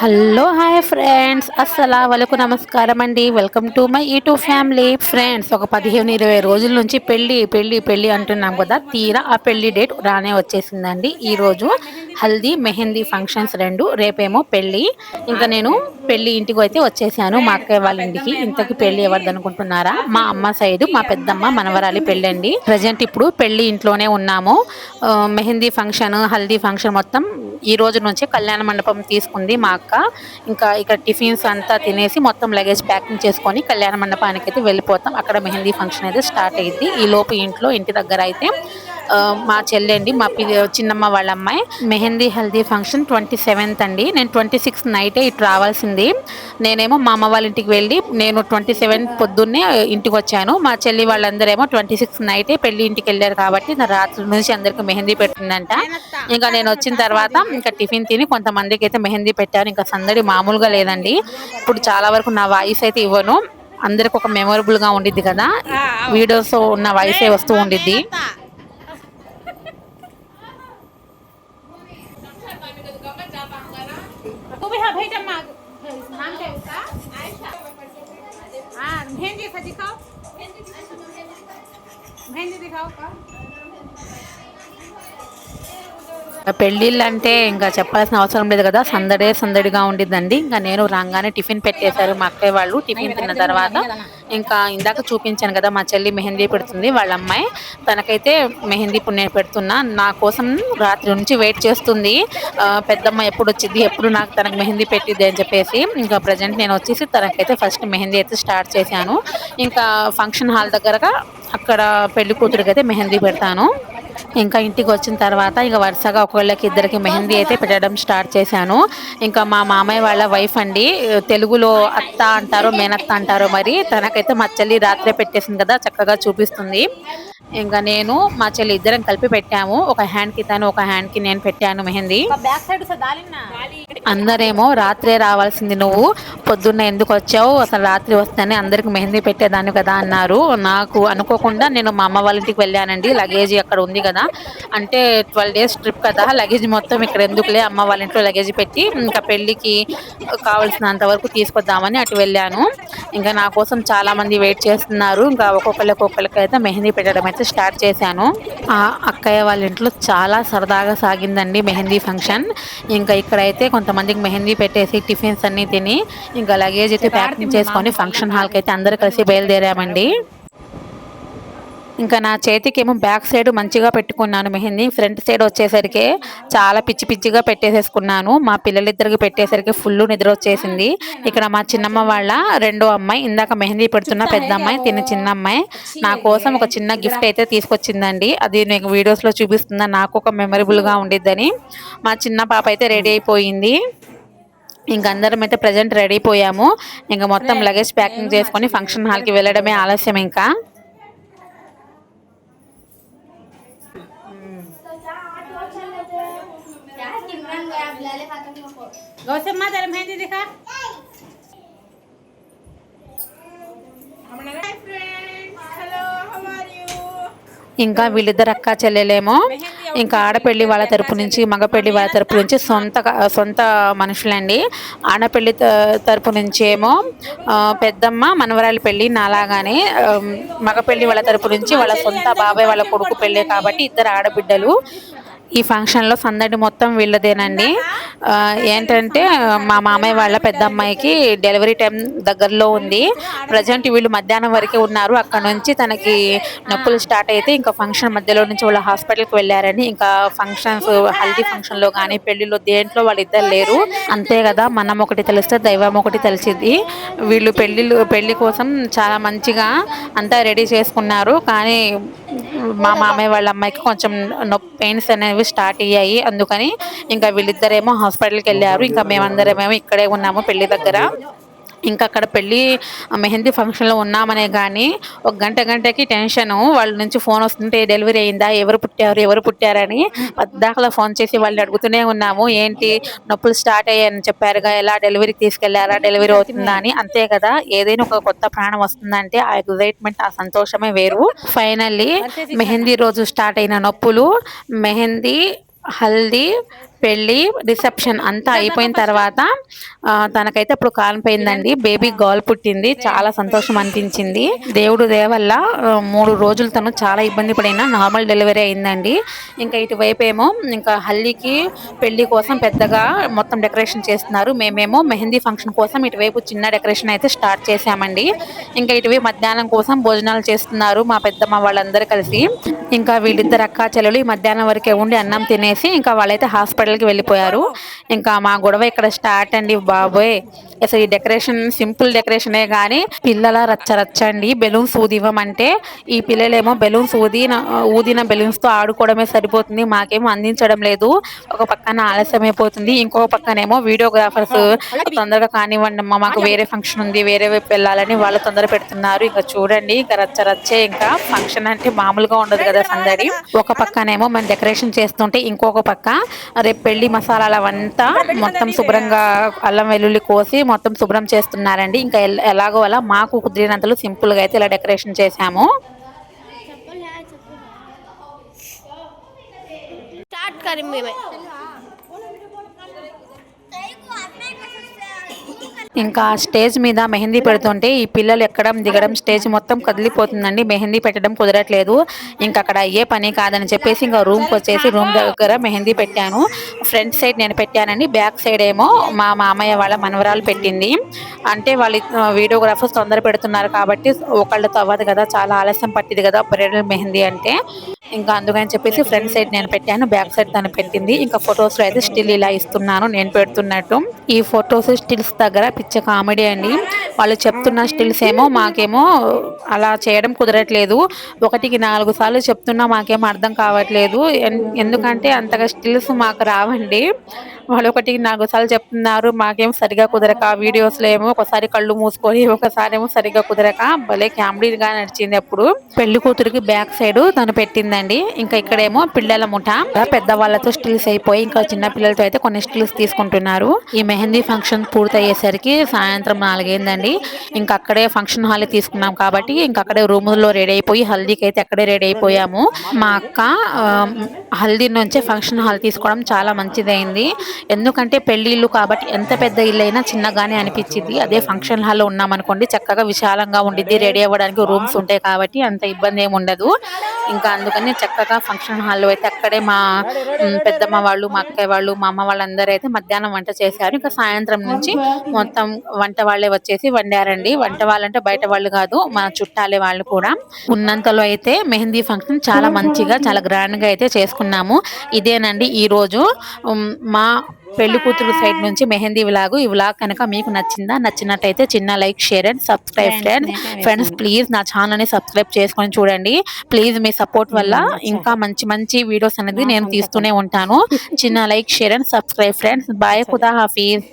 Hello hi friends. అస్సలం వాళ్ళకు నమస్కారం అండి. Welcome to my YouTube family. Friends ఒక పదిహేను ఇరవై రోజుల నుంచి పెళ్ళి పెళ్ళి పెళ్ళి అంటున్నాం కదా. తీరా ఆ పెళ్ళి డేట్ రానే వచ్చేసిందండి. ఈరోజు హల్దీ మెహందీ ఫంక్షన్స్ రెండు రేపేమో పెళ్ళి. ఇంకా నేను పెళ్ళి ఇంటికి అయితే వచ్చేసాను. మా అక్కయ్య వాళ్ళ ఇంటికి. ఇంతకి పెళ్ళి ఎవరిది అనుకుంటున్నారా మా అమ్మ సైడ్ మా పెద్దమ్మ మనవరాలి పెళ్ళి అండి ప్రజెంట్ ఇప్పుడు పెళ్ళి ఇంట్లోనే ఉన్నాము. మెహందీ ఫంక్షన్ హల్దీ ఫంక్షన్ మొత్తం ఈ రోజు నుంచి కళ్యాణ మండపం తీసుకుంది మా అక్క. ఇంకా ఇక్కడ టిఫిన్స్ అంతా తినేసి మొత్తం లగేజ్ ప్యాకింగ్ చేసుకొని కళ్యాణ మండపానికి అయితే వెళ్ళిపోతాం. అక్కడ మెహందీ ఫంక్షన్ అయితే స్టార్ట్ అయ్యింది ఈ లోపు ఇంట్లో ఇంటి దగ్గర అయితే మా చెల్లి అండి మా పి చిన్నమ్మ వాళ్ళ అమ్మాయి. Mehndi haldi function twenty seventh అండి. నేను ట్వంటీ సిక్స్త్ నైటే ఇటు రావాల్సింది. నేనేమో మా అమ్మ వాళ్ళ ఇంటికి వెళ్ళి నేను ట్వంటీ సెవెంత్ పొద్దున్నే ఇంటికి వచ్చాను. మా చెల్లి వాళ్ళందరేమో ట్వంటీ సిక్స్త్ నైటే పెళ్ళి ఇంటికి వెళ్ళారు కాబట్టి నా రాత్రి నుంచి అందరికి మెహందీ పెట్టిందంట. ఇంకా నేను వచ్చిన తర్వాత ఇంకా టిఫిన్ తిని కొంతమందికి అయితే మెహందీ పెట్టాను. ఇంకా సందడి మామూలుగా లేదండి. ఇప్పుడు చాలా వరకు నా వాయిస్ అయితే ఇవ్వను. అందరికి ఒక మెమొరబుల్గా ఉండిద్ది కదా. వీడియోస్ ఉన్న వాయిసే వస్తూ ఉండిద్ది. हाँ मेहंदी दिखाओ। मेहंदी दिखाओ। పెళ్ళిళ్ళు అంటే ఇంకా చెప్పాల్సిన అవసరం లేదు కదా. సందడే సందడిగా ఉండిద్దండి. ఇంకా నేను రాగానే టిఫిన్ పెట్టేశారు మా అక్కయ్య వాళ్ళు టిఫిన్ తిన్న తర్వాత. ఇంకా ఇందాక చూపించాను కదా మా చెల్లి మెహందీ పెడుతుంది వాళ్ళ అమ్మాయి. తనకైతే మెహందీ నేను పెడుతున్నా. నా కోసం రాత్రి నుంచి వెయిట్ చేస్తుంది. పెద్దమ్మ ఎప్పుడు వచ్చింది ఎప్పుడు నాకు తనకు మెహందీ పెట్టిద్ది అని చెప్పేసి. ఇంకా ప్రజెంట్ నేను వచ్చేసి తనకైతే ఫస్ట్ మెహందీ అయితే స్టార్ట్ చేశాను. ఇంకా ఫంక్షన్ హాల్ దగ్గరగా అక్కడ పెళ్ళి కూతురికి అయితే మెహందీ పెడతాను. ఇంకా ఇంటికి వచ్చిన తర్వాత ఇక వరుసగా ఒకళ్ళకి ఇద్దరికి మెహందీ అయితే పెట్టడం స్టార్ట్ చేశాను. ఇంకా మా మామయ్య వాళ్ళ వైఫ్ అండి తెలుగులో అత్త అంటారు మేనత్త అంటారు మరి తనకైతే మా చెల్లి రాత్రే పెట్టేసింది కదా చక్కగా చూపిస్తుంది. ఇంకా నేను మా చెల్లి ఇద్దరం కలిపి పెట్టాము. ఒక హ్యాండ్కి తను ఒక హ్యాండ్కి నేను పెట్టాను మెహందీ. అందరేమో రాత్రే రావాల్సింది నువ్వు. పొద్దున్న ఎందుకు వచ్చావు? అసలు రాత్రి వస్తేనే అందరికి మెహందీ పెట్టేదాన్ని కదా అన్నారు. నాకు అనుకోకుండా నేను మా అమ్మ వాళ్ళ ఇంటికి వెళ్ళానండి. లగేజ్ అక్కడ ఉంది కదా. అంటే ట్వెల్వ్ డేస్ ట్రిప్ కదా. లగేజ్ మొత్తం ఇక్కడ ఎందుకులే? అమ్మ వాళ్ళ ఇంట్లో లగేజ్ పెట్టి ఇంకా పెళ్ళికి కావాల్సినంత వరకు తీసుకొద్దామని అటు వెళ్ళాను. ఇంకా నా కోసం చాలామంది వెయిట్ చేస్తున్నారు. ఇంకా ఒక్కొక్కరికి ఒక్కొక్కరికి అయితే మెహందీ పెట్టడం అయితే స్టార్ట్ చేశాను. ఆ అక్కయ్య వాళ్ళ ఇంట్లో చాలా సరదాగా సాగిందండి మెహందీ ఫంక్షన్. ఇంకా ఇక్కడైతే కొంతమందికి మెహందీ పెట్టేసి టిఫిన్స్ అన్ని తిని ఇంకా లగేజ్ అయితే ప్యాకింగ్ చేసుకొని ఫంక్షన్ హాల్కి అయితే అందరు కలిసి బయలుదేరామండి. ఇంకా నా చేతికి ఏమో బ్యాక్ సైడ్ మంచిగా పెట్టుకున్నాను మెహందీ. ఫ్రంట్ సైడ్ వచ్చేసరికి చాలా పిచ్చి పిచ్చిగా పెట్టేసేసుకున్నాను. మా పిల్లలిద్దరికి పెట్టేసరికి ఫుల్ నిద్ర వచ్చేసింది. ఇక్కడ మా చిన్నమ్మ వాళ్ళ రెండో అమ్మాయి ఇందాక మెహందీ పెడుతున్న పెద్ద అమ్మాయి తిన్న చిన్న అమ్మాయి నా కోసం ఒక చిన్న గిఫ్ట్ అయితే తీసుకొచ్చిందండి. అది నేను వీడియోస్లో చూపిస్తున్నా నాకు ఒక మెమరబుల్గా ఉండిద్దని. మా చిన్న పాప అయితే రెడీ అయిపోయింది. ఇంక అందరం అయితే ప్రజెంట్ రెడీ పోయాము. ఇంకా మొత్తం లగేజ్ ప్యాకింగ్ చేసుకొని ఫంక్షన్ హాల్కి వెళ్ళడమే ఆలస్యం ఇంకా. గౌసమ్మ ఇంకా వీళ్ళిద్దరు అక్క చెల్లెలేమో ఇంకా ఆడపెళ్ళి వాళ్ళ తరపు నుంచి మగపెళ్ళి వాళ్ళ తరపు నుంచి సొంత సొంత మనుషులండి. ఆడపెళ్ళి తరపు నుంచి ఏమో పెద్దమ్మ మనవరాలి పెళ్ళి నాలాగానే మగపెళ్ళి వాళ్ళ తరపు నుంచి వాళ్ళ సొంత బాబాయ్ వాళ్ళ కొడుకు పెళ్ళే కాబట్టి ఇద్దరు ఆడబిడ్డలు. ఈ ఫంక్షన్లో సందడి మొత్తం వీళ్ళదేనండి. ఏంటంటే మా మామయ్య వాళ్ళ పెద్ద అమ్మాయికి డెలివరీ టైం దగ్గరలో ఉంది. ప్రజెంట్ వీళ్ళు మధ్యాహ్నం వరకే ఉన్నారు. అక్కడ నుంచి తనకి నొప్పులు స్టార్ట్ అయితే ఇంకా ఫంక్షన్ మధ్యలో నుంచి వాళ్ళ హాస్పిటల్కి వెళ్ళారని ఇంకా ఫంక్షన్స్ హల్దీ ఫంక్షన్లో కానీ పెళ్ళిలో దేంట్లో వాళ్ళు ఇద్దరు లేరు. అంతే కదా మనం ఒకటి తెలిస్తే దైవం ఒకటి తెలిసింది వీళ్ళు పెళ్ళిళ్ళు పెళ్ళి కోసం చాలా మంచిగా అంతా రెడీ చేసుకున్నారు. కానీ మా మామయ్య వాళ్ళ అమ్మాయికి కొంచెం నొప్పి పెయిన్స్ అనేవి స్టార్ట్ అయ్యాయి. అందుకని ఇంకా వీళ్ళిద్దరేమో హాస్పిటల్కి వెళ్ళారు. ఇంకా మేమందరమేమో ఇక్కడే ఉన్నాము పెళ్ళి దగ్గర. ఇంకా అక్కడ పెళ్ళి మెహందీ ఫంక్షన్లో ఉన్నామనే కానీ ఒక గంట గంటకి టెన్షన్. వాళ్ళ నుంచి ఫోన్ వస్తుంటే డెలివరీ అయిందా? ఎవరు పుట్టారు? ఎవరు పుట్టారని పద్దాకలా ఫోన్ చేసి వాళ్ళని అడుగుతూనే ఉన్నాము. ఏంటి? నొప్పులు స్టార్ట్ అయ్యాయని చెప్పారుగా. ఎలా డెలివరీకి తీసుకెళ్ళారా? డెలివరీ అవుతుందా? అని. అంతే కదా. ఏదైనా ఒక కొత్త ప్రాణం వస్తుందంటే ఆ ఎగ్జైట్మెంట్ ఆ సంతోషమే వేరు. ఫైనల్లీ మెహందీ రోజు స్టార్ట్ అయిన నొప్పులు మెహందీ హల్దీ పెళ్ళి రిసెప్షన్ అంతా అయిపోయిన తర్వాత తనకైతే అప్పుడు కాలిపోయిందండి బేబీ గర్ల్ పుట్టింది. చాలా సంతోషం అనిపించింది. దేవుడు దయ వల్ల ఆ, మూడు రోజులు తను చాలా ఇబ్బంది పడిన నార్మల్ డెలివరీ అయిందండి. ఇంకా ఇటువైపు ఏమో ఇంకా హల్దీకి పెళ్ళి కోసం పెద్దగా మొత్తం డెకరేషన్ చేస్తున్నారు. మేమేమో మెహందీ ఫంక్షన్ కోసం ఇటువైపు చిన్న డెకరేషన్ అయితే స్టార్ట్ చేశామండి. ఇంకా ఇటువైపు మధ్యాహ్నం కోసం భోజనాలు చేస్తున్నారు మా పెద్దమ్మ వాళ్ళందరూ కలిసి. ఇంకా వీళ్ళిద్దరు అక్కా చెల్లెలు ఈ మధ్యాహ్నం వరకే ఉండి అన్నం తినేసి ఇంకా వాళ్ళైతే హాస్పిటల్కి వెళ్ళిపోయారు. ఇంకా మా గొడవ ఇక్కడ స్టార్ట్ అండి బాబోయ్. అసలు ఈ డెకరేషన్ సింపుల్ డెకరేషనే కానీ పిల్లల రచ్చ రచ్చ అండి బెలూన్స్ ఊదివ్వమంటే ఈ పిల్లలేమో బెలూన్స్ ఊదిన ఊదిన బెలూన్స్తో ఆడుకోవడమే సరిపోతుంది. మాకేమో అందించడం లేదు. ఒక పక్కన ఆలస్యం అయిపోతుంది ఇంకో పక్కనేమో వీడియోగ్రాఫర్స్ తొందరగా కానివ్వండి అమ్మా మాకు వేరే ఫంక్షన్ ఉంది వేరే వైపు వెళ్ళాలని వాళ్ళు తొందర పెడుతున్నారు. ఇంకా చూడండి ఇంకా రచ్చ రచ్చే ఇంకా ఫంక్షన్ అంటే మామూలుగా ఉండదు కదా సందడి. ఒక పక్కనేమో మనం డెకరేషన్ చేస్తుంటే ఇంకొక పక్క రేపు పెళ్ళి మసాలాలు అవంతా మొత్తం శుభ్రంగా అల్లం వెల్లుల్లి కోసి మొత్తం శుభ్రం చేస్తున్నారండి. ఇంకా ఎలాగో అలా మాకు కుదిరినంతలో సింపుల్గా అయితే ఇలా డెకరేషన్ చేశాము. స్టార్ట్ కరీం మేమే. ఇంకా స్టేజ్ మీద మెహందీ పెడుతుంటే ఈ పిల్లలు ఎక్కడం దిగడం స్టేజ్ మొత్తం కదిలిపోతుందండి. మెహందీ పెట్టడం కుదరట్లేదు. ఇంకా అక్కడ అయ్యే పని కాదని చెప్పేసి ఇంకా రూమ్కి వచ్చేసి రూమ్ దగ్గర మెహందీ పెట్టాను. ఫ్రంట్ సైడ్ నేను పెట్టానండి. బ్యాక్ సైడ్ ఏమో మా మామయ్య వాళ్ళ మనవరాలు పెట్టింది. అంటే వాళ్ళు వీడియోగ్రాఫర్స్ తొందర పెడుతున్నారు కాబట్టి ఒకళ్ళతో అవ్వదు కదా చాలా ఆలస్యం పట్టింది కదా బ్రైడల్ మెహందీ అంటే. ఇంకా అందుకని చెప్పేసి ఫ్రంట్ సైడ్ నేను పెట్టాను బ్యాక్ సైడ్ తను పెట్టింది. ఇంకా ఫొటోస్లో అయితే స్టిల్ ఇలా ఇస్తున్నాను నేను పెడుతున్నట్టు. ఈ ఫొటోస్ స్టిల్స్ దగ్గర పిచ్చ కామెడీ అండి. వాళ్ళు చెప్తున్న స్టిల్స్ ఏమో మాకేమో అలా చేయడం కుదరట్లేదు. ఒకటికి నాలుగు సార్లు చెప్తున్నా మాకేమో అర్థం కావట్లేదు. ఎన్- ఎందుకంటే అంతగా స్టిల్స్ మాకు రావండి. వాళ్ళు ఒకటికి నాలుగు సార్లు చెప్తున్నారు మాకేం సరిగా కుదరక. వీడియోస్లో ఏమో ఒకసారి కళ్ళు మూసుకొని ఒకసారి ఏమో సరిగా కుదరక. భలే క్యామ్డీగా నడిచింది అప్పుడు. పెళ్ళి కూతురికి బ్యాక్ సైడ్ తను పెట్టిందండి. ఇంకా ఇక్కడేమో పిల్లల ముఠ. పెద్దవాళ్ళతో స్టిల్స్ అయిపోయి ఇంకా చిన్న పిల్లలతో అయితే కొన్ని స్టిల్స్ తీసుకుంటున్నారు. ఈ మెహందీ ఫంక్షన్ పూర్తయ్యేసరికి సాయంత్రం నాలుగైందండి. ఇంకా అక్కడే ఫంక్షన్ హాల్ తీసుకున్నాం కాబట్టి ఇంకా అక్కడే రూమ్లో రెడీ అయిపోయి హల్దీకి అయితే అక్కడే రెడీ అయిపోయాము. మా అక్క హల్దీ నుంచే ఫంక్షన్ హాల్ తీసుకోవడం చాలా మంచిదైంది. ఎందుకంటే పెళ్ళిళ్ళు కాబట్టి ఎంత పెద్ద ఇల్లు అయినా చిన్నగానే అనిపించింది అదే ఫంక్షన్ హాల్లో ఉన్నామనుకోండి చక్కగా విశాలంగా ఉండిద్ది. రెడీ అవ్వడానికి రూమ్స్ ఉంటాయి కాబట్టి అంత ఇబ్బంది ఏమి ఉండదు. ఇంకా అందుకని చక్కగా ఫంక్షన్ హాల్లో అయితే అక్కడే మా పెద్దమ్మ వాళ్ళు మా అక్కయ్య వాళ్ళు మా అమ్మ వాళ్ళందరూ అయితే మధ్యాహ్నం వంట చేశారు. ఇంకా సాయంత్రం నుంచి మొత్తం వంట వాళ్ళే వచ్చేసి వండారండి. వంట వాళ్ళంటే బయట వాళ్ళు కాదు మా చుట్టాలే వాళ్ళు కూడా. ఉన్నంతలో అయితే మెహందీ ఫంక్షన్ చాలా మంచిగా చాలా గ్రాండ్గా అయితే చేసుకున్నాము. ఇదేనండి ఈ రోజు. ఉమ్, మా పెళ్ళి కూతురు సైడ్ నుంచి మెహందీ విలాగు. ఈ విలాగ్ కనుక మీకు నచ్చిందా నచ్చినట్టయితే చిన్న like share and subscribe friends. Friends please నా ఛానల్ని సబ్స్క్రైబ్ చేసుకొని చూడండి. ప్లీజ్ మీ సపోర్ట్ వల్ల ఇంకా మంచి మంచి వీడియోస్ అనేది నేను తీస్తూనే ఉంటాను. చిన్న like share and subscribe friends. Bye Khuda Hafeez.